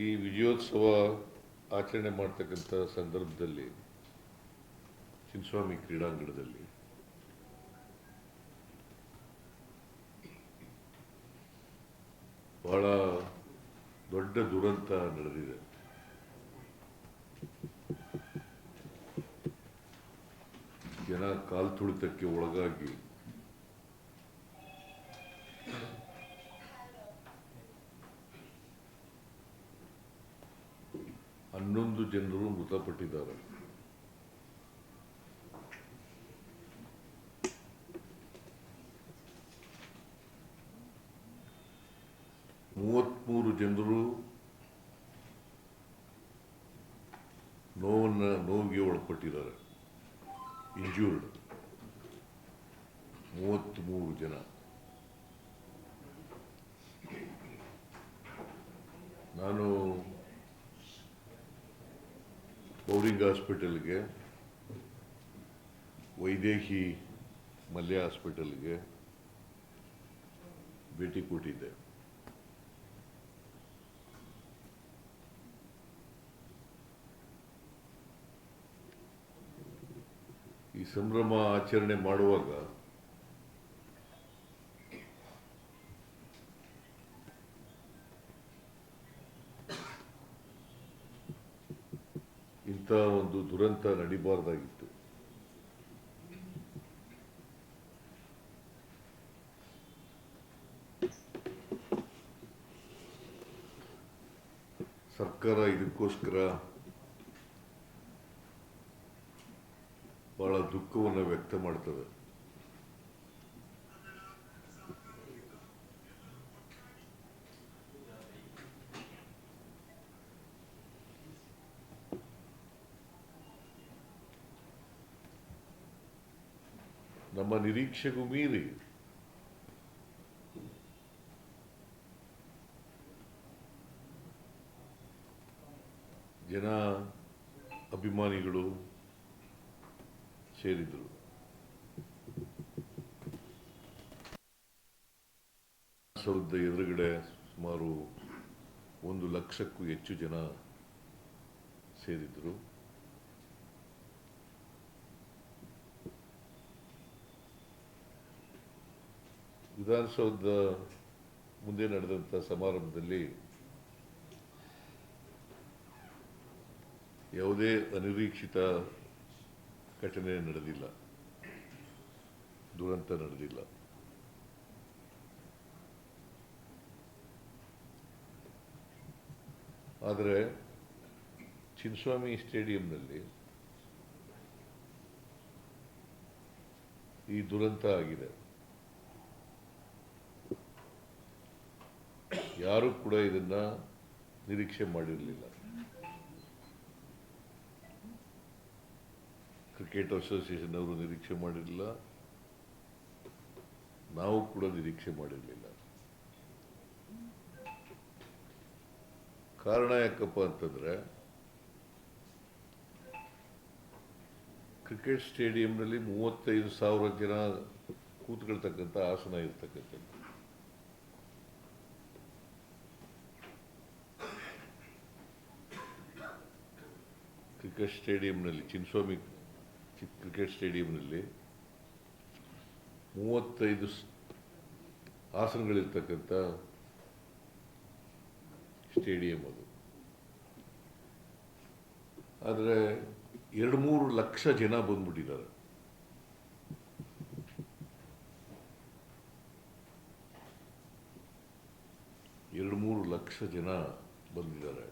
ಈ ವಿಜಯೋತ್ಸವ ಆಚರಣೆ ಮಾಡ್ತಕ್ಕಂಥ ಸಂದರ್ಭದಲ್ಲಿ ಚಿನ್ನಸ್ವಾಮಿ ಕ್ರೀಡಾಂಗಣದಲ್ಲಿ, ಬಹಳ ದೊಡ್ಡ ದುರಂತ ನಡೆದಿದೆ. ಜನ ಕಾಲ್ ತುಳಿತಕ್ಕೆ ಒಳಗಾಗಿ ಹನ್ನೊಂದು ಜನರು ಮೃತಪಟ್ಟಿದ್ದಾರೆ. ಮೂವತ್ಮೂರು ಜನರು ನೋವನ್ನ ನೋವಿಗೆ ಒಳಪಟ್ಟಿದ್ದಾರೆ. ಇಂಜೂರ್ಡ್ ಮೂವತ್ತ್ಮೂರು ಜನ. ನಾನು ಬೌರಿಂಗ್ ಹಾಸ್ಪಿಟಲ್ಗೆ ವೈದೇಹಿ ಮಲ್ಯ ಹಾಸ್ಪಿಟಲ್ಗೆ ಭೇಟಿ ಕೊಟ್ಟಿದ್ದೆ. ಈ ಸಂಭ್ರಮ ಆಚರಣೆ ಮಾಡುವಾಗ ಇಂಥ ಒಂದು ದುರಂತ ನಡಿಬಾರ್ದಾಗಿತ್ತು. ಸರ್ಕಾರ ಇದಕ್ಕೋಸ್ಕರ ಬಹಳ ದುಃಖವನ್ನು ವ್ಯಕ್ತ ಮಾಡ್ತದೆ. ನಿರೀಕ್ಷೆಗೂ ಮೀರಿ ಜನ ಅಭಿಮಾನಿಗಳು ಸೇರಿದರು. ಸೌಧದ ಎದುರುಗಡೆ ಸುಮಾರು ಒಂದು ಲಕ್ಷಕ್ಕೂ ಹೆಚ್ಚು ಜನ ಸೇರಿದ್ರು. ವಿಧಾನಸೌಧದ ಮುಂದೆ ನಡೆದಂಥ ಸಮಾರಂಭದಲ್ಲಿ ಯಾವುದೇ ಅನಿರೀಕ್ಷಿತ ಘಟನೆ ನಡೆದಿಲ್ಲ, ದುರಂತ ನಡೆದಿಲ್ಲ. ಆದರೆ ಚಿನ್ಸ್ವಾಮಿ ಸ್ಟೇಡಿಯಂನಲ್ಲಿ ಈ ದುರಂತ ಆಗಿದೆ. ಯಾರು ಕೂಡ ಇದನ್ನ ನಿರೀಕ್ಷೆ ಮಾಡಿರಲಿಲ್ಲ. ಕ್ರಿಕೆಟ್ ಅಸೋಸಿಯೇಷನ್ ಅವರು ನಿರೀಕ್ಷೆ ಮಾಡಿರಲಿಲ್ಲ. ನಾವು ಕೂಡ ನಿರೀಕ್ಷೆ ಮಾಡಿರಲಿಲ್ಲ. ಕಾರಣ ಯಾಕಪ್ಪ ಅಂತಂದ್ರೆ ಕ್ರಿಕೆಟ್ ಸ್ಟೇಡಿಯಂನಲ್ಲಿ ಮೂವತ್ತೈದು ಸಾವಿರ ಜನ ಕೂತ್ಕೊಳ್ತಕ್ಕಂಥ ಆಸನ ಇರ್ತಕ್ಕಂಥದ್ದು. ಕ್ರಿಕೆಟ್ ಸ್ಟೇಡಿಯಂನಲ್ಲಿ ಚಿನ್ಸೋಮಿ ಕ್ರಿಕೆಟ್ ಸ್ಟೇಡಿಯಂನಲ್ಲಿ ಮೂವತ್ತೈದು ಆಸನಗಳಿರ್ತಕ್ಕಂಥ ಸ್ಟೇಡಿಯಂ ಅದು. ಆದರೆ ಎರಡು ಮೂರು ಲಕ್ಷ ಜನ ಬಂದ್ಬಿಟ್ಟಿದ್ದಾರೆ. ಎರಡು ಮೂರು ಲಕ್ಷ ಜನ ಬಂದಿದ್ದಾರೆ.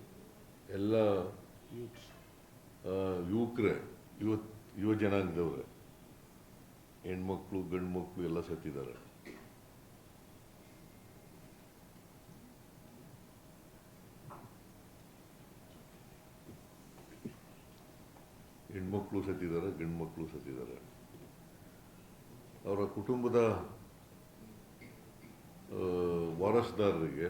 ಎಲ್ಲ ಯುವಕರೇ ಯುವ ಯುವ ಜನಾಂಗದವ್ರೆ, ಹೆಣ್ಮಕ್ಳು ಗಂಡು ಮಕ್ಕಳು ಎಲ್ಲ ಸತ್ತಿದ್ದಾರೆ. ಹೆಣ್ಮಕ್ಳು ಸತ್ತಿದ್ದಾರೆ ಗಂಡು ಮಕ್ಕಳು ಸತ್ತಿದ್ದಾರೆ. ಅವರ ಕುಟುಂಬದ ವಾರಸುದಾರರಿಗೆ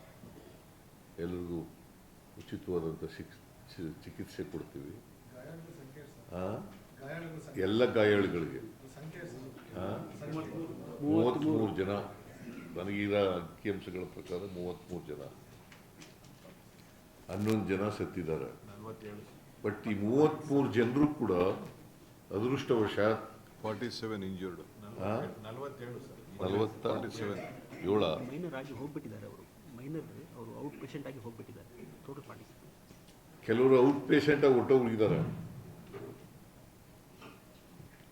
ಎಲ್ರಿಗೂ ಉಚಿತವಾದಂಥ ಶಿಕ್ ಚಿಕಿತ್ಸೆ ಕೊಡ್ತೀವಿ. ಎಲ್ಲ ಗಾಯಾಳುಗಳಿಗೆ. ಮೂವತ್ತ್ಮೂರು ಜನ. ನನಗೀರ ಅಂಕಿಅಂಶಗಳ ಪ್ರಕಾರ ಮೂವತ್ತ್ಮೂರು ಜನ. ಹನ್ನೊಂದು ಜನ ಸತ್ತಿದ್ದಾರೆ. ಬಟ್ ಈ ಮೂವತ್ತ್ಮೂರು ಜನರು ಕೂಡ ಅದೃಷ್ಟವಶಾತ್ ಫಾರ್ಟಿ ಸೆವೆನ್ ಇಂಜೂರ್ಡ್ ಏಳು ನಲವತ್ತೇಳು ಸರ್. ನಲವತ್ತ ಏಳ. ಮೈನರ್ ಆಗಿ ಹೋಗ್ಬಿಟ್ಟಿದ್ದಾರೆ ಅವರು ಔಟ್ ಪೇಷಂಟ್ ಆಗಿ ಹೋಗ್ಬಿಟ್ಟಿದ್ದಾರೆ. ಟೋಟಲ್ ಪಾರ್ಟಿ ಕೆಲವರು ಔಟ್ ಪೇಷಂಟಾಗಿ ಹೊರಟೋಗಿದ್ದಾರೆ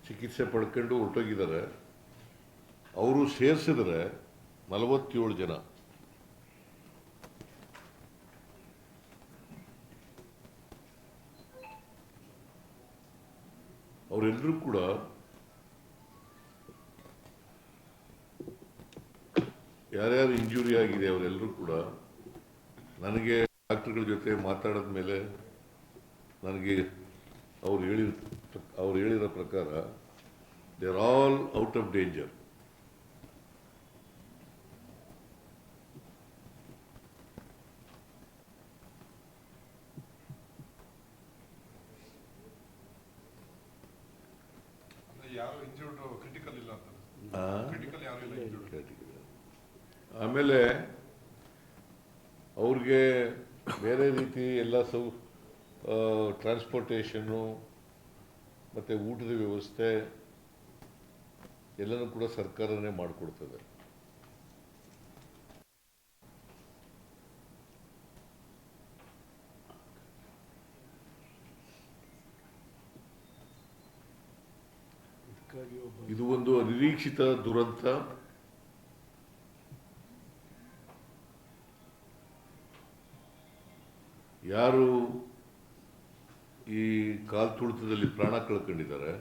ಚಿಕಿತ್ಸೆ ಪಡ್ಕೊಂಡು ಹೊರಟೋಗಿದ್ದಾರೆ. ಅವರು ಸೇರಿಸಿದ್ರೆ ನಲವತ್ತೇಳು ಜನ. ಅವರೆಲ್ಲರೂ ಕೂಡ ಯಾರ್ಯಾರು ಇಂಜುರಿ ಆಗಿದೆ ಅವರೆಲ್ಲರೂ ಕೂಡ ನನಗೆ ಡಾಕ್ಟರ್ಗಳ ಜೊತೆ ಮಾತಾಡಿದ ಮೇಲೆ ನನಗೆ ಅವ್ರು ಹೇಳಿದ ಅವ್ರು ಹೇಳಿರೋ ಪ್ರಕಾರ they are all out of danger ಅಂದ್ರೆ ಯಾರು ಇಂಜೂರ್ಡ್ ಕ್ರಿಟಿಕಲ್ ಇಲ್ಲ ಅಂತ ಕ್ರಿಟಿಕಲ್ ಯಾರು ಇಲ್ಲ ಇಂಜೂರ್ಡ್ ಆಮೇಲೆ ಅವ್ರಿಗೆ ಬೇರೆ ರೀತಿ ಎಲ್ಲ ಸೌ ಟ್ರಾನ್ಸ್ಪೋರ್ಟೇಷನ್ನು ಮತ್ತು ಊಟದ ವ್ಯವಸ್ಥೆ ಎಲ್ಲನೂ ಕೂಡ ಸರ್ಕಾರನೇ ಮಾಡಿಕೊಡ್ತದೆ. ಇದು ಒಂದು ಅನಿರೀಕ್ಷಿತ ದುರಂತ. ಯಾರು ಈ ಕಾಲ್ ತುಳಿತದಲ್ಲಿ ಪ್ರಾಣ ಕಳ್ಕೊಂಡಿದ್ದಾರೆ,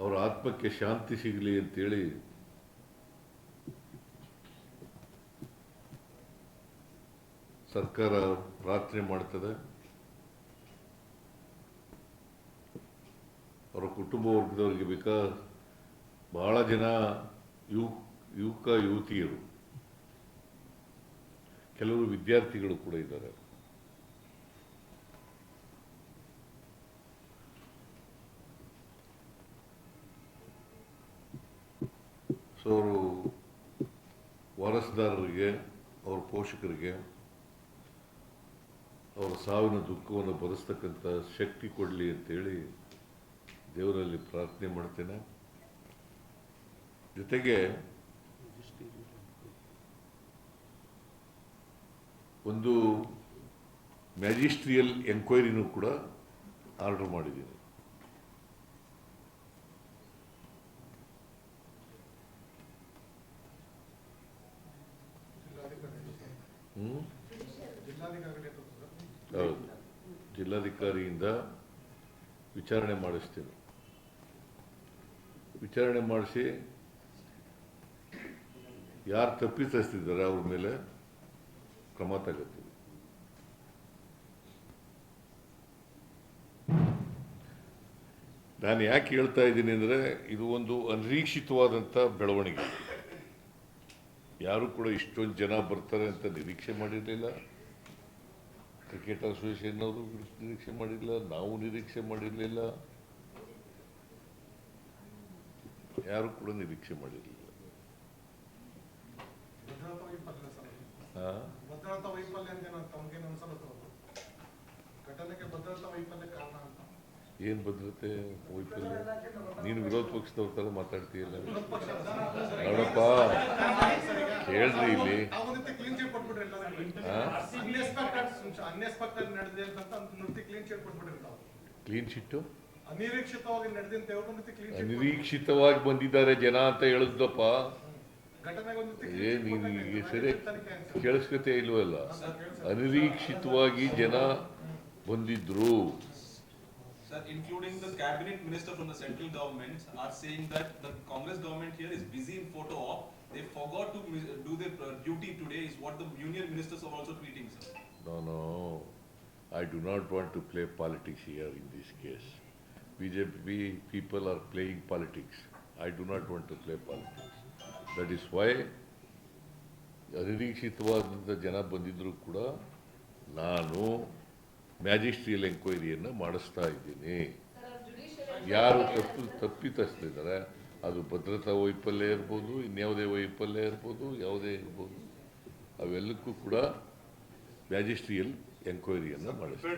ಅವರ ಆತ್ಮಕ್ಕೆ ಶಾಂತಿ ಸಿಗಲಿ ಅಂತೇಳಿ ಸರ್ಕಾರ ಪ್ರಾರ್ಥನೆ ಮಾಡ್ತದೆ. ಅವರ ಕುಟುಂಬ ವರ್ಗದವರಿಗೆ ಬೇಕಾ ಬಹಳ ಜನ ಯುವ ಯುವಕ, ಯುವತಿಯರು. ಕೆಲವರು ವಿದ್ಯಾರ್ಥಿಗಳು ಕೂಡ ಇದ್ದಾರೆ. ಸೊ ಅವರು ವಾರಸುದಾರರಿಗೆ, ಅವ್ರ ಪೋಷಕರಿಗೆ, ಅವರ ಸಾವಿನ ದುಃಖವನ್ನು ಭರಿಸ್ತಕ್ಕಂಥ ಶಕ್ತಿ ಕೊಡಲಿ ಅಂತೇಳಿ ದೇವರಲ್ಲಿ ಪ್ರಾರ್ಥನೆ ಮಾಡ್ತೇನೆ. ಜೊತೆಗೆ ಒಂದು ಮ್ಯಾಜಿಸ್ಟ್ರಿಯಲ್ ಎಂಕ್ವೈರಿನೂ ಕೂಡ ಆರ್ಡರ್ ಮಾಡಿದ್ದೀನಿ. ಹೌದು. ಜಿಲ್ಲಾಧಿಕಾರಿಯಿಂದ ವಿಚಾರಣೆ ಮಾಡಿಸ್ತೀನಿ. ವಿಚಾರಣೆ ಮಾಡಿಸಿ ಯಾರು ತಪ್ಪಿತಸ್ತಿದ್ದಾರೆ ಅವ್ರ ಮೇಲೆ ಕ್ರಮ ತಗೋತೀವಿ ನಾನು ಯಾಕೆ ಹೇಳ್ತಾ ಇದ್ದೀನಿ ಅಂದರೆ ಇದು ಒಂದು ಅನಿರೀಕ್ಷಿತವಾದಂಥ ಬೆಳವಣಿಗೆ. ಯಾರು ಕೂಡ ಇಷ್ಟೊಂದು ಜನ ಬರ್ತಾರೆ ಅಂತ ನಿರೀಕ್ಷೆ ಮಾಡಿರಲಿಲ್ಲ. ಕ್ರಿಕೆಟ್ ಅಸೋಸಿಯೇಷನ್ ಅವರು ನಿರೀಕ್ಷೆ ಮಾಡಿರಲಿಲ್ಲ. ನಾವು ನಿರೀಕ್ಷೆ ಮಾಡಿರಲಿಲ್ಲ. ಯಾರು ಕೂಡ ನಿರೀಕ್ಷೆ ಮಾಡಿರಲಿಲ್ಲ. ಹಾ? ಭದ್ರತಾ ವೈಫಲ್ಯ ತಮ್ಗೇನು ಅನ್ಸಲ್ಲ ಘಟನೆಗೆ ಭದ್ರತಾ ವೈಫಲ್ಯ ಕಾರಣ ಅಂತ. ಏನ್ ಭದ್ರತೆ ವೈಫಲ್ಯ? ನೀನು ವಿರೋಧ ಪಕ್ಷದವ್ರ ತರ ಮಾತಾಡ್ತೀಯಲ್ಲ. ನೋಡಪ್ಪ. ಹೇಳ್ರಿ ಇಲ್ಲಿ. ಕ್ಲೀನ್ ಚಿಟ್ಟು ಅನಿರೀಕ್ಷಿತವಾಗಿ ಬಂದಿದ್ದಾರೆ ಜನ ಅಂತ ಹೇಳಿದ್ದಪ್ಪ ಘಟನೆಗೆ ಒಂದು ಏ ನೀನು ಈಗ ಸರಿ ಕೇಳಿಸ್ಕತೆ ಇಲ್ವಲ್ಲ ಅನಿರೀಕ್ಷಿತವಾಗಿ ಜನ ಬಂದಿದ್ರು Sir, including the cabinet minister from the central government are saying that the Congress government here is busy in photo op. They forgot to mis- do their uh, duty today is what the union ministers are also tweeting, sir. No, no, I do not want to play politics here in this case. BJP people are playing politics. I do not want to play politics. That is why ಅನಿರೀಕ್ಷಿತವಾದಂಥ ಜನ ಬಂದಿದ್ದರೂ ಕೂಡ ನಾನು magisterial ಎಂಕ್ವೈರಿಯನ್ನು ಮಾಡಿಸ್ತಾ ಇದ್ದೀನಿ. ಯಾರು ತಪ್ಪು ತಪ್ಪಿತಸ್ತಿದ್ದಾರೆ ಅದು ಭದ್ರತಾ ವೈಫಲ್ಯ ಇರ್ಬೋದು ಇನ್ಯಾವುದೇ ವೈಫಲ್ಯ ಇರ್ಬೋದು ಯಾವುದೇ ಇರ್ಬೋದು ಅವೆಲ್ಲಕ್ಕೂ ಕೂಡ ಮ್ಯಾಜಿಸ್ಟ್ರಿಯಲ್ ಎಂಕ್ವೈರಿಯನ್ನು ಮಾಡಿಸ್ತೀನಿ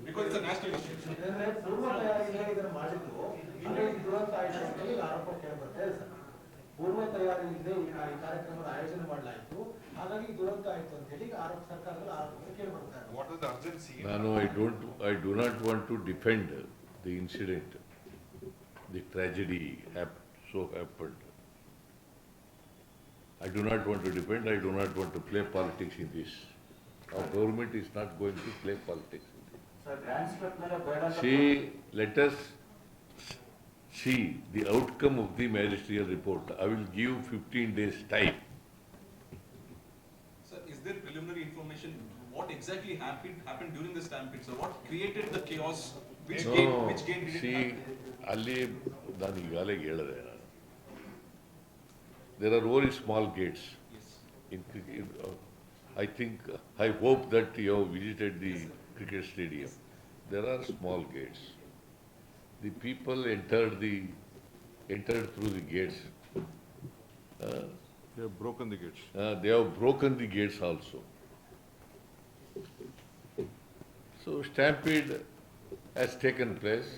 ಪ್ರಿಪೇರ್ಡ್ನೆಸ್ ಇರಲಿಲ್ಲ what was urgency Sir, if you can brief in English also, sir. If you can brief in English also, sir. Two minutes. English and brief ಮಾಡ್ಕೊಳ್ಳಿ, sir. Because it's a national issue. ಯಾಕಂದ್ರೆ ಪೂರ್ವ ತಯಾರಿಯಿಂದ ಇದನ್ನು ಮಾಡಿದ್ದು ಹಿಂದೆ ಇದು ದುರಂತ ಆಯ್ತು ಅಂತ ಹೇಳಿ ಆರೋಪ ಕೇಳ್ಬರ್ತಾ ಇದೆ ಸರ್ ಪೂರ್ವ ತಯಾರಿಯಿಂದ ಈ ಕಾ- ಈ ಕಾರ್ಯಕ್ರಮದ ಆಯೋಜನೆ ಮಾಡಲಾಯಿತು ಹಾಗಾಗಿ ಈ ದುರಂತ ಆಯ್ತು ಅಂತ ಹೇಳಿ ಈಗ ಆರೋಪ ಸರ್ಕಾರದಲ್ಲಿ ಆರೋಪ ಕೇಳ್ಬರ್ತಾ ಇದೆ ವಾಟ್ ವಾಸ್ ಅರ್ಜೆನ್ಸಿ ನಾನು I don't I do not want to defend the incident the tragedy hap so happened I do not want to depend I do not want to play politics in this our government is not going to play politics. Sir transport ಮೇಲೆ ಬೇಡ See, let us see the outcome of the magisterial report. I will give fifteen days time. Sir, is there preliminary information, what exactly happened, happened during the stampede, sir? What created the chaos? Which No, gate, which gate did it see, happen? ಅಲ್ಲಿ ನಾನು ಈಗಾಗಲೇ ಹೇಳಿದೆ ನಾನು there are very small gates Yes. in cricket. uh, I think, I hope that you have visited the cricket stadium. There are small gates. The people entered the, entered through the gates. Uh, They have broken the gates. uh, They have broken the gates also. So stampede has taken place.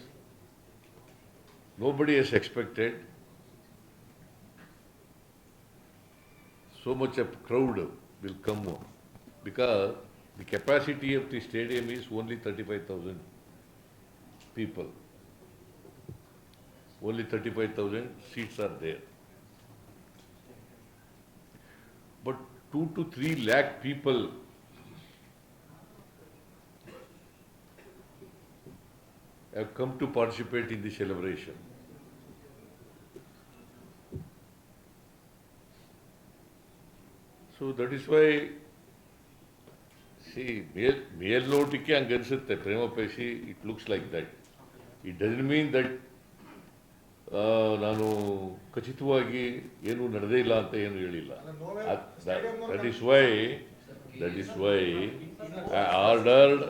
Nobody has expected so much of crowd will come because the capacity of the stadium is only thirty-five thousand people. Only thirty-five thousand seats are there. But two to three lakh people have come to participate in the celebration. So that is why, see, ಮೇಲ್ ಮೇಲ್ನೋಟಕ್ಕೆ ಹಂಗೆ ಅನ್ಸುತ್ತೆ prima facie it looks like that it doesn't mean that ನಾನು ಖಚಿತವಾಗಿ ಏನು ನಡೆದೇ ಇಲ್ಲ ಅಂತ ಏನು ಹೇಳಿಲ್ಲ that is why that is why I ordered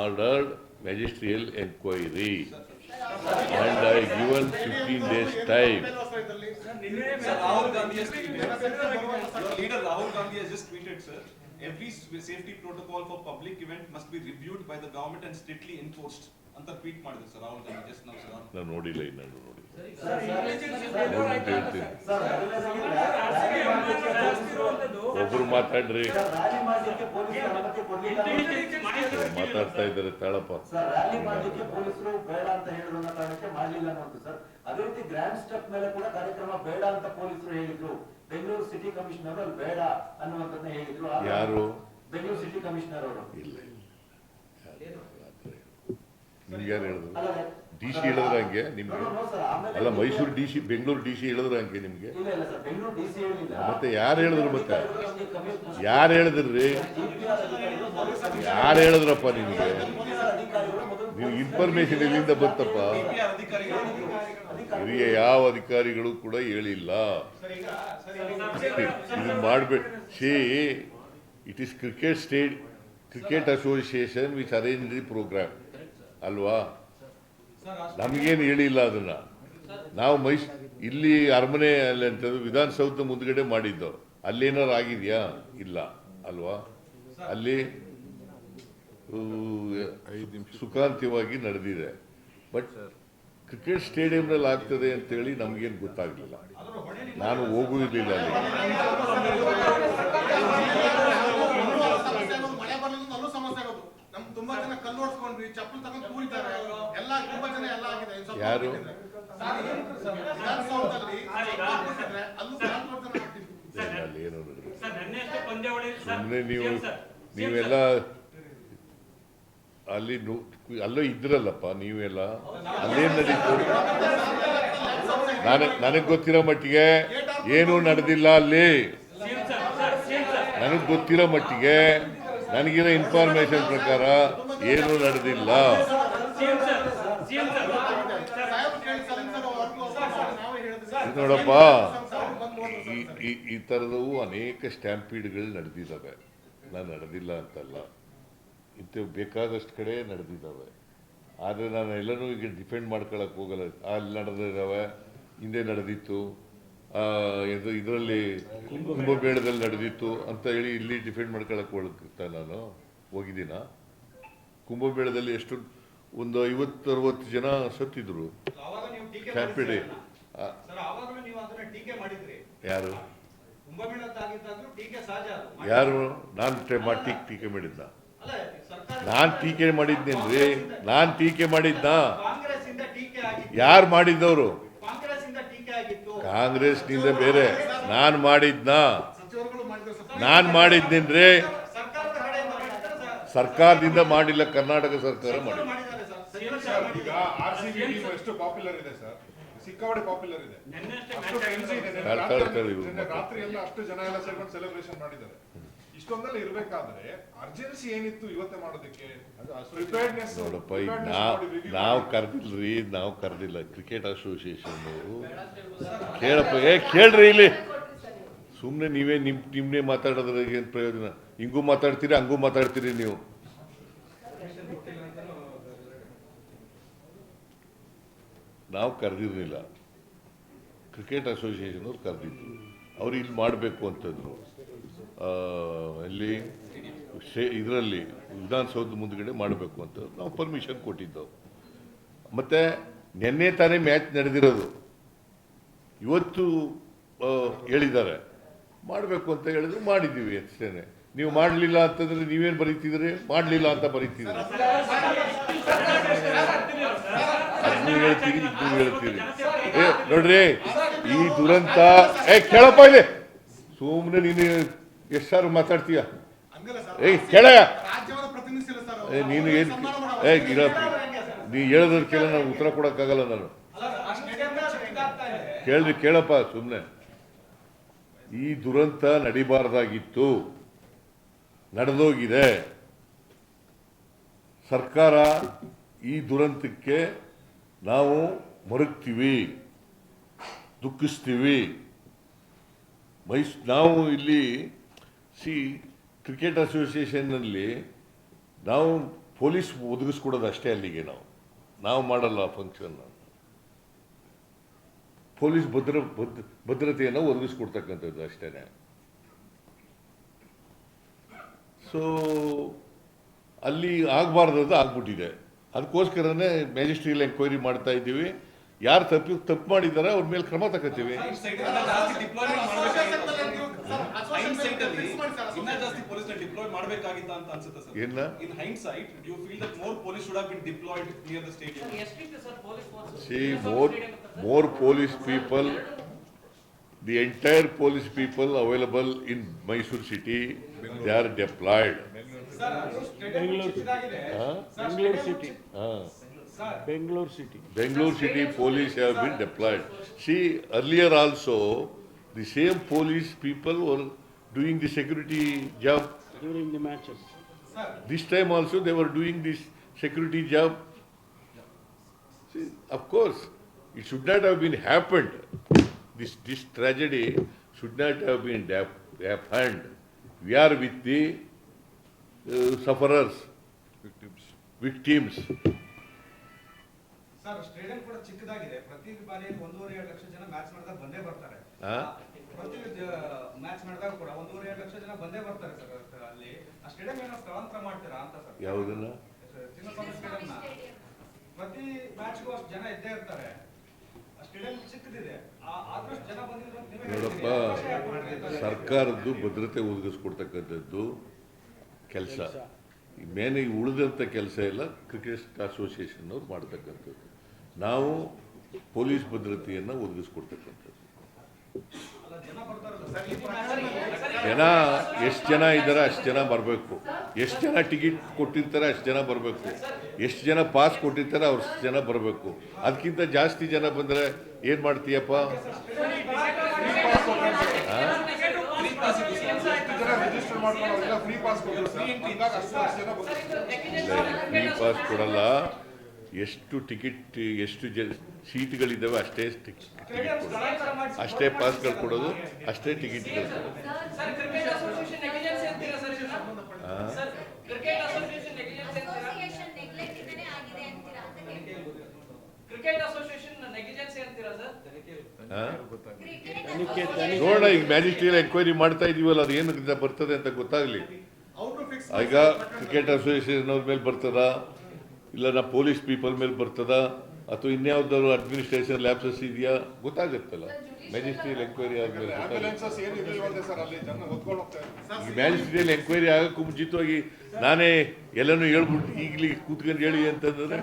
ordered magisterial enquiry and I given fifteen days time Sir, Rahul Gandhi has tweeted. Your leader Rahul Gandhi has just tweeted, sir. Every safety protocol for public event must be reviewed by the government and strictly enforced. ಅಂತ tweet ಮಾಡಿದ್ರು sir Rahul Gandhi. Just ನಾವು sir. ನಾನು ನೋಡಿಲ್ಲ ಇನ್ನೂ ನೋಡಿ. ಒಬ್ರು ಮಾತಾಡ್ರಿ. ಮಾತಾಡ್ತಾ ಇದ್ದಾರೆ ತಾಳಪ್ಪ. ಸರ್ ರ್ಯಾಲಿ ಮಾಡ್ಲಿಕ್ಕೆ ಪೊಲೀಸರು ಬೇಡ ಅಂತ ಹೇಳಿದ್ರು ಕಾರಣಕ್ಕೆ ಮಾಡ್ಲಿಲ್ಲ ಅನ್ನೋದು ಸರ್ ಅದೇ ರೀತಿ ಗ್ರ್ಯಾಂಡ್ ಸ್ಟೆಪ್ ಮೇಲೆ ಕೂಡ ಕಾರ್ಯಕ್ರಮ ಬೇಡ ಅಂತ ಪೊಲೀಸರು ಹೇಳಿದ್ರು. ಬೆಂಗಳೂರು ಸಿಟಿ ಕಮಿಷನರ್ ಅಲ್ಲಿ ಬೇಡ ಅನ್ನುವಂಥದ್ದನ್ನ ಹೇಳಿದ್ರು. ಯಾರು? ಬೆಂಗಳೂರು ಸಿಟಿ ಕಮಿಷನರ್ ಅವರು. ಇಲ್ಲ ಇಲ್ಲ. ನಿಮ್ಗೆ ಯಾರು ಹೇಳಿದ್ರು ಡಿ ಸಿ ಹೇಳಿದ್ರೆ ಹಂಗೆ ನಿಮ್ಗೆ? ಅಲ್ಲ Mysuru D C Bengaluru D C ಹೇಳಿದ್ರೆ ಹಂಗೆ ನಿಮಗೆ? ಮತ್ತೆ ಯಾರು ಹೇಳಿದ್ರು ಮತ್ತೆ? ಯಾರು ಹೇಳಿದ್ರಿ? ಯಾರು ಹೇಳಿದ್ರಪ್ಪ ನಿಮ್ಗೆ? ನೀವು ಇನ್ಫಾರ್ಮೇಶನ್ ಎಲ್ಲಿಂದ ಬಂತಪ್ಪ? ಹಿರಿಯ ಯಾವ ಅಧಿಕಾರಿಗಳು ಕೂಡ ಹೇಳಿಲ್ಲ. ಇದು ಮಾಡಬೇಕು see it is cricket state cricket association which arrange the programme ಅಲ್ವಾ? ನಮಗೇನು ಹೇಳಿಲ್ಲ ಅದನ್ನು. ನಾವು ಮೈಸ್ ಇಲ್ಲಿ ಅರಮನೆ ಅಲ್ಲಿ ಅಂತ ವಿಧಾನಸೌಧ ಮುಂದ್ಗಡೆ ಮಾಡಿದ್ದು. ಅಲ್ಲೇನಾರು ಆಗಿದೆಯಾ? ಇಲ್ಲ. ಅಲ್ವಾ? ಅಲ್ಲಿ ಸುಖಾಂತ್ಯವಾಗಿ ನಡೆದಿದೆ. ಬಟ್ ಕ್ರಿಕೆಟ್ ಸ್ಟೇಡಿಯಂನಲ್ಲಿ ಆಗ್ತದೆ ಅಂತೇಳಿ ನಮಗೇನು ಗೊತ್ತಾಗಲಿಲ್ಲ. ನಾನು ಹೋಗುವುದಿಲ್ಲ ಅಲ್ಲಿ ಸಮಸ್ಯೆ ಆಗೋದು ಮಳೆ ಬರ್ಲಿಲ್ಲ ಅಲ್ಲೂ ಸಮಸ್ಯೆ ಆಗೋದು ನಮ್ ತುಂಬಾ ಜನ ಕಲ್ಲು ಓಡಿಸ್ಕೊಂಡ್ರಿ ಚಪ್ಪಲ್ ತಗೊಂಡ್ ಕೂರಿದ್ದಾರೆ ಎಲ್ಲ ತುಂಬಾ ಜನ ಎಲ್ಲ ಆಗಿದೆ ಇನ್ ಸ್ವಲ್ಪ ಯಾರು? ಬಿಟ್ಟಿದ್ರೆ. ವಿಧಾನಸೌಧದಲ್ಲಿ ಸ್ವಲ್ಪ ಬಿಟ್ಟಿದ್ರೆ ಅಲ್ಲೂ ನಾಲ್ಕು ಜನ ಆಗ್ತಿದ್ರು ಅಲ್ಲಿ ಏನೋ ನಡೆದಿದೆ. ಸರ್ ನೆನ್ನೆ ಅಷ್ಟೇ ಪಂದ್ಯಾವಳಿ ಸರ್ ಸುಮ್ಮನೆ ನೀವು ಸೇಮ್ ಸರ್. ಸೇಮ್ ನೀವೆಲ್ಲ ಅಲ್ಲಿ ನು- ಅಲ್ಲೋ ಇದ್ರಲ್ಲಪ್ಪ ನೀವೆಲ್ಲ? ಅಲ್ಲೇನು ನಡೀತು. ನನಗೆ ನನಗೆ ಗೊತ್ತಿರೋ ಮಟ್ಟಿಗೆ ಏನೂ ನಡೆದಿಲ್ಲ ಅಲ್ಲಿ. ನನಗೆ ಗೊತ್ತಿರೋ ಮಟ್ಟಿಗೆ ನನಗಿರೋ ಇನ್ಫಾರ್ಮೇಶನ್ ಪ್ರಕಾರ ಏನೂ ನಡೆದಿಲ್ಲ. ನೋಡಪ್ಪ, ಈ ಈ ಥರದವು ಅನೇಕ ಸ್ಟ್ಯಾಂಪೀಡ್ಗಳು ನಡೆದಿದ್ದಾವೆ. ನಾನು ನಡೆದಿಲ್ಲ ಅಂತಲ್ಲ. ಇಂಥವು ಬೇಕಾದಷ್ಟು ಕಡೆ ನಡೆದಿದ್ದಾವೆ. ಆದರೆ ನಾನು ಎಲ್ಲರೂ ಈಗ ಡಿಫೆಂಡ್ ಮಾಡ್ಕೊಳಕ್ಕೆ ಹೋಗಲ್ಲ. ಅಲ್ಲಿ ನಡೆದಿದ್ದಾವೆ ಹಿಂದೆ ನಡೆದಿತ್ತು. ಇದು ಇದರಲ್ಲಿ ಕುಂಭಮೇಳದಲ್ಲಿ ನಡೆದಿತ್ತು ಅಂತ ಹೇಳಿ ಇಲ್ಲಿ ಡಿಫೆಂಡ್ ಮಾಡ್ಕೊಳಕ್ಕೆ ಹೋಗ್ತಾ ನಾನು ಹೋಗಿದ್ದೀನ. ಕುಂಭಮೇಳದಲ್ಲಿ ಎಷ್ಟು ಒಂದು ಐವತ್ತು ಅರವತ್ತು ಜನ ಸತ್ತಿದ್ರು. ಮಾಡಿದ್ರಿ. ಯಾರು? ಯಾರು? ನಾನು ಟೀಕೆ ಟೀಕೆ ಮಾಡಿದ್ದ ನಾನ್ ಟೀಕೆ ಮಾಡಿದ್ನೇನ್ರಿ? ನಾನು ಟೀಕೆ ಮಾಡಿದ್ನಾ? ಇಂದ ಆಗಿತ್ತು ಯಾರು ಮಾಡಿದ್ದವರು? ಇಂದ ಕಾಂಗ್ರೆಸ್ನಿಂದ ಬೇರೆ. ನಾನು ಮಾಡಿದ್ನಾ? ನಾನು ಮಾಡಿದ್ನೇನ್ರಿ? ಕಡೆಯಿಂದ ಸರ್. ಸರ್ಕಾರದಿಂದ ಮಾಡಿಲ್ಲ ಕರ್ನಾಟಕ ಸರ್ಕಾರ ಮಾಡಿಲ್ಲ. ಇದೆ ಸರ್ ಸೇಮ್ ಸಚಿವರು ಸರ್ ಈಗ ಆರ್ ಸಿ ಬಿ ಟೀಮ್ ಎಷ್ಟು ಪಾಪ್ಯುಲರ್ ಇದೆ ಸರ್ ಸಿಕ್ಕಾಪಟ್ಟೆ ಪಾಪ್ಯುಲರ್ ಇದೆ ಇಷ್ಟೊಂದೆಲ್ಲ ಇರಬೇಕಾದ್ರೆ ಅರ್ಜೆನ್ಸಿ ಏನಿತ್ತು ಇವತ್ತೇ ಮಾಡೋದಕ್ಕೆ? ಪ್ರಿಪೇರ್ಡ್ನೆಸ್ ನೋಡಪ್ಪ ಈಗ ನಾವ್ ನಾವು ಕರೆದಿಲ್ರಿ ನಾವು ಕರೆದಿಲ್ಲ. ಕ್ರಿಕೆಟ್ ಅಸೋಸಿಯೇಷನ್ ಅವರು ಕೇಳಪ್ಪ ಏ ಕೇಳ್ರಿ ಇಲ್ಲಿ. ಸುಮ್ಮನೆ ನೀವೇ ನಿಮ್ ನಿಮ್ನೆ ಮಾತಾಡೋದ್ರಾಗ ಏನು ಪ್ರಯೋಜನ? ಹಿಂಗೂ ಮಾತಾಡ್ತೀರಿ ಹಂಗೂ ಮಾತಾಡ್ತೀರಿ ನೀವು? ನಾವು ಕರೆದಿರಲಿಲ್ಲ. ಕ್ರಿಕೆಟ್ ಅಸೋಸಿಯೇಷನ್ ಅವ್ರು ಕರೆದಿದ್ರು. ಅವ್ರು ಇಲ್ಲಿ ಮಾಡಬೇಕು ಅಂತಂದರು. ಅಲ್ಲಿ ಶೇ, ಇದರಲ್ಲಿ ವಿಧಾನಸೌಧ ಮುಂದ್ಗಡೆ ಮಾಡಬೇಕು ಅಂತ ನಾವು ಪರ್ಮಿಷನ್ ಕೊಟ್ಟಿದ್ದೆವು. ಮತ್ತು ನಿನ್ನೆ ತಾನೇ ಮ್ಯಾಚ್ ನಡೆದಿರೋದು. ಇವತ್ತು ಹೇಳಿದ್ದಾರೆ. ಮಾಡಬೇಕು ಅಂತ ಹೇಳಿದ್ರು ಮಾಡಿದ್ದೀವಿ ಅಷ್ಟೇ ನೀವು ಮಾಡಲಿಲ್ಲ ಅಂತಂದ್ರೆ ನೀವೇನು ಬರೀತಿದ್ರಿ ಮಾಡಲಿಲ್ಲ ಅಂತ ಬರೀತಿದ್ರಿ ಅದನ್ನು ಹೇಳ್ತೀರಿ ಇದನ್ನು ಹೇಳ್ತೀರಿ. ಏ, ನೋಡ್ರಿ ಈ ದುರಂತ ಏ ಕೇಳಪ್ಪ ಇಲ್ಲಿ. ಸುಮ್ಮನೆ ನೀನು ಎಷ್ಟು ಸಾರು. ಮಾತಾಡ್ತೀಯ ಏ ಕೇಳ ಏಯ್ ಸರ್ ಏ ನೀನು ಏನು. ಏ ಗಿಡ ನೀ ಹೇಳೋದಕ್ಕೆಲ್ಲ ನಾನು ಉತ್ತರ ಕೊಡೋಕ್ಕಾಗಲ್ಲ ನಾನು. ಕೇಳ್ರಿ ಕೇಳಪ್ಪ ಸುಮ್ಮನೆ ಈ ದುರಂತ ನಡಿಬಾರ್ದಾಗಿತ್ತು. ನಡೆದೋಗಿದೆ. ಸರ್ಕಾರ ಈ ದುರಂತಕ್ಕೆ ನಾವು ಮರುಗ್ತೀವಿ. ದುಃಖಿಸ್ತೀವಿ. ಮೈಸ್, ನಾವು ಇಲ್ಲಿ ಸಿ ಕ್ರಿಕೆಟ್ ಅಸೋಸಿಯೇಷನ್ನಲ್ಲಿ ನಾವು ಪೊಲೀಸ್ ಒದಗಿಸ್ಕೊಡೋದು ಅಷ್ಟೇ ಅಲ್ಲಿಗೆ ನಾವು. ನಾವು ಮಾಡಲ್ಲ ಫಂಕ್ಷನ್ ಪೊಲೀಸ್ ಭದ್ರ ಭದ್ರ ಭದ್ರತೆಯನ್ನು ಒದಗಿಸ್ಕೊಡ್ತಕ್ಕಂಥದ್ದು ಅಷ್ಟೇ ಸೊ ಅಲ್ಲಿ ಆಗಬಾರ್ದದ್ದು ಆಗ್ಬಿಟ್ಟಿದೆ. ಅದಕ್ಕೋಸ್ಕರನೇ ಮ್ಯಾಜಿಸ್ಟ್ರಿಯಲ್ ಎಂಕ್ವೈರಿ ಮಾಡ್ತಾ ಇದ್ದೀವಿ. ಯಾರು ತಪ್ಪು ತಪ್ಪು ಮಾಡಿದ್ದಾರೆ ಅವ್ರ ಮೇಲೆ ಕ್ರಮ ತಗೋತೀವಿ. ಮೋರ್ ಪೊಲೀಸ್ ಪೀಪಲ್ ದಿ ಜಾಸ್ತಿ ಪೊಲೀಸ್ ಪೀಪಲ್ ಅವೈಲಬಲ್ ಅಂತ ಅನ್ಸುತ್ತೆ ಸರ್. ಏನ್ನ? In Mysuru city feel are more police should have been deployed the Bengaluru city Ah. Bangalore city. Bangalore city police have been deployed. See, earlier also, the same police people were doing the security job. During the matches. This time also they were doing this security job. See, of course, it should not have been happened. This, this tragedy should not have been happened. We are with the uh, sufferers, victims. victims. Sir stadium ಕೂಡ ಚಿಕ್ಕದಾಗಿದೆ. ಪ್ರತಿ ಬಾರಿ ಒಂದೂವರೆ ಎರಡು ಲಕ್ಷ ಜನ match ಮಾಡಿದಾಗ ಬಂದೇ ಬರ್ತಾರೆ? ಪ್ರತಿ ಮ್ಯಾಚ್ ಮಾಡಿದಾಗ ಕೂಡ ಒಂದೂವರೆ ಎರಡು ಲಕ್ಷ ಜನ ಬಂದೇ ಬರ್ತಾರೆ ಸರ್ ಅಲ್ಲಿ. ಆ ಸ್ಟೇಡಿಯಂ ಏನೋ ಸ್ಥಳಾಂತರ ಮಾಡ್ತೀರಾ ಅಂತ ಸರ್. ಯಾವುದನ್ನ? ಚಿನ್ನಸ್ವಾಮಿ ಸ್ಟೇಡಿಯಂನ ಪ್ರತಿ ಮ್ಯಾಚ್ಗೂ ಅಷ್ಟು ಜನ ಇದ್ದೇ ಇರ್ತಾರೆ. ಆ ಸ್ಟೇಡಿಯಂ ಚಿಕ್ಕದಿದೆ. ಆ- ಆದಷ್ಟು ಜನ ಬಂದಿದ್ರು ನೋಡಪ್ಪ? ಸರ್ಕಾರದ್ದು ಭದ್ರತೆ ಒದಗಿಸ್ಕೊಡ್ತಕ್ಕಂಥದ್ದು ಕೆಲಸ. ಮೇನ್ ಈ ಉಳಿದಂಥ ಕೆಲಸ ಎಲ್ಲ ಕ್ರಿಕೆಟ್ ಅಸೋಸಿಯೇಷನ್ ಅವ್ರು ಮಾಡ್ತಕ್ಕಂಥದ್ದು. ನಾವು ಪೊಲೀಸ್ ಭದ್ರತೆಯನ್ನು ಒದಗಿಸ್ಕೊಡ್ತಕ್ಕಂಥದ್ದು. ಜನ ಎಷ್ಟು ಜನ ಇದ್ದಾರೆ ಅಷ್ಟು ಜನ ಬರಬೇಕು. ಎಷ್ಟು ಜನ ಟಿಕೆಟ್ ಕೊಟ್ಟಿರ್ತಾರೆ ಅಷ್ಟು ಜನ ಬರಬೇಕು. ಎಷ್ಟು ಜನ ಪಾಸ್ ಕೊಟ್ಟಿರ್ತಾರೆ ಅವ್ರಷ್ಟು ಜನ ಬರಬೇಕು. ಅದಕ್ಕಿಂತ ಜಾಸ್ತಿ ಜನ ಬಂದರೆ ಏನು ಮಾಡ್ತೀಯಪ್ಪ? ಫ್ರೀ ಪಾಸ್ ಕೊಡಲ್ಲ. ಎಷ್ಟು ಟಿಕೆಟ್ ಎಷ್ಟು ಜ ಸೀಟ್ಗಳಿದ್ದಾವೆ ಅಷ್ಟೇ ಟಿಕೆಟ್ ಕೊಡೋದು. ಅಷ್ಟೇ ಪಾಸ್ಗಳು ಕೊಡೋದು ಅಷ್ಟೇ ಟಿಕೆಟ್ ಕೊಡೋದು. ಸರ್ ಕ್ರಿಕೆಟ್ ಅಸೋಸಿಯೇಷನ್ ನೆಗ್ಲಿಜೆನ್ಸ್ ಅಂತೀರಾ sir sir cricket association negligence ಅಂತೀರಾ ಅಸೋಸಿಯೇಷನ್ ನೆಗ್ಲೆಕ್ಟ್ ಇಂದನೇ ಆಗಿದೆ ಅಂತ ಕೇಳ್ಬೋದು ಕ್ರಿಕೆಟ್ ಅಸೋಸಿಯೇಷನ್ ನೆಗ್ಲಿಜೆನ್ಸ್ ಅಂತೀರಾ ಸರ್? ಆ? ಕ್ರಿಕೆಟ್ ನೋಡೋಣ ಈಗ ಮ್ಯಾಜಿಸ್ಟ್ರಿಯಲ್ ಎನ್ಕ್ವೈರಿ ಮಾಡ್ತಾ ಇದೀವಲ್ಲ ಅದು ಏನು ಬರ್ತದೆ ಅಂತ ಗೊತ್ತಾಗಲಿ. ಈಗ ಕ್ರಿಕೆಟ್ ಅಸೋಸಿಯೇಷನ್ ಅವ್ರ ಮೇಲೆ ಬರ್ತದ? ಇಲ್ಲ ನಾ ಪೊಲೀಸ್ ಪೀಪಲ್ ಮೇಲೆ ಬರ್ತದ ಅಥವಾ ಇನ್ಯಾವ್ದಾದ್ರು ಅಡ್ಮಿನಿಸ್ಟ್ರೇಷನ್ ಲ್ಯಾಬ್ಸಸ್ ಇದೆಯಾ ಗೊತ್ತಾಗುತ್ತಲ್ಲ. ಮ್ಯಾಜಿಸ್ಟ್ರಿಯಲ್ ಎಂಕ್ವೈರಿ ಆದ್ಮೇಲೆ ಮ್ಯಾಜಿಸ್ಟ್ರಿಯಲ್ ಎಂಕ್ವೈರಿ ಆಗಕ್ಕೂ ಮುಂಚಿತವಾಗಿ ನಾನೇ ಎಲ್ಲನೂ ಹೇಳ್ಬಿಟ್ಟು ಈಗಲೇ ಕೂತ್ಕೊಂಡು ಹೇಳಿ ಅಂತಂದ್ರೆ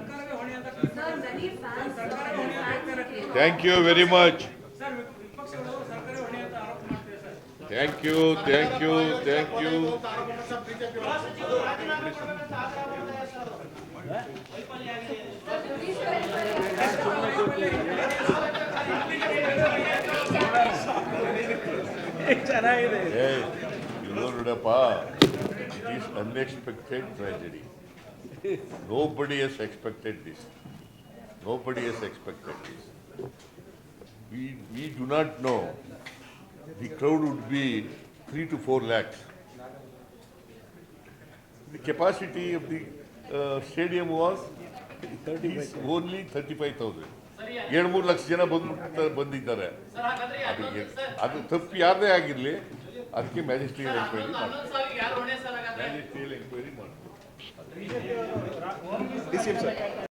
thank you very much sir ವಿಪಕ್ಷಗಳು ಹೊಣೆ ಅಂತ ಆರೋಪ ಮಾಡ್ತೀವಿ sir thank you thank you thank you ಇದು ನೋಡಪ್ಪ it is unexpected tragedy Nobody has expected this. Nobody has expected this. We, we do not know the crowd would be three to four lakhs. The capacity of the uh, was was thirty only thirty-five thousand. ಎರಡು ಮೂರು ಲಕ್ಷ ಜನ ಬಂದ್ಬಿಟ್ಟು ಬಂದಿದ್ದಾರೆ. ಅದಕ್ಕೆ ಹಾಗಾದ್ರೆ ಅದು ತಪ್ಪು ಯಾರದೇ ಆಗಿರಲಿ. ಅದಕ್ಕೆ ಮ್ಯಾಜಿಸ್ಟ್ರೇಟ್ ಎಂಕ್ವೈರಿ ಮ್ಯಾಜಿಸ್ಟ್ರಿಯಲ್ ಎಂಕ್ವೈರಿ ಮಾಡಿ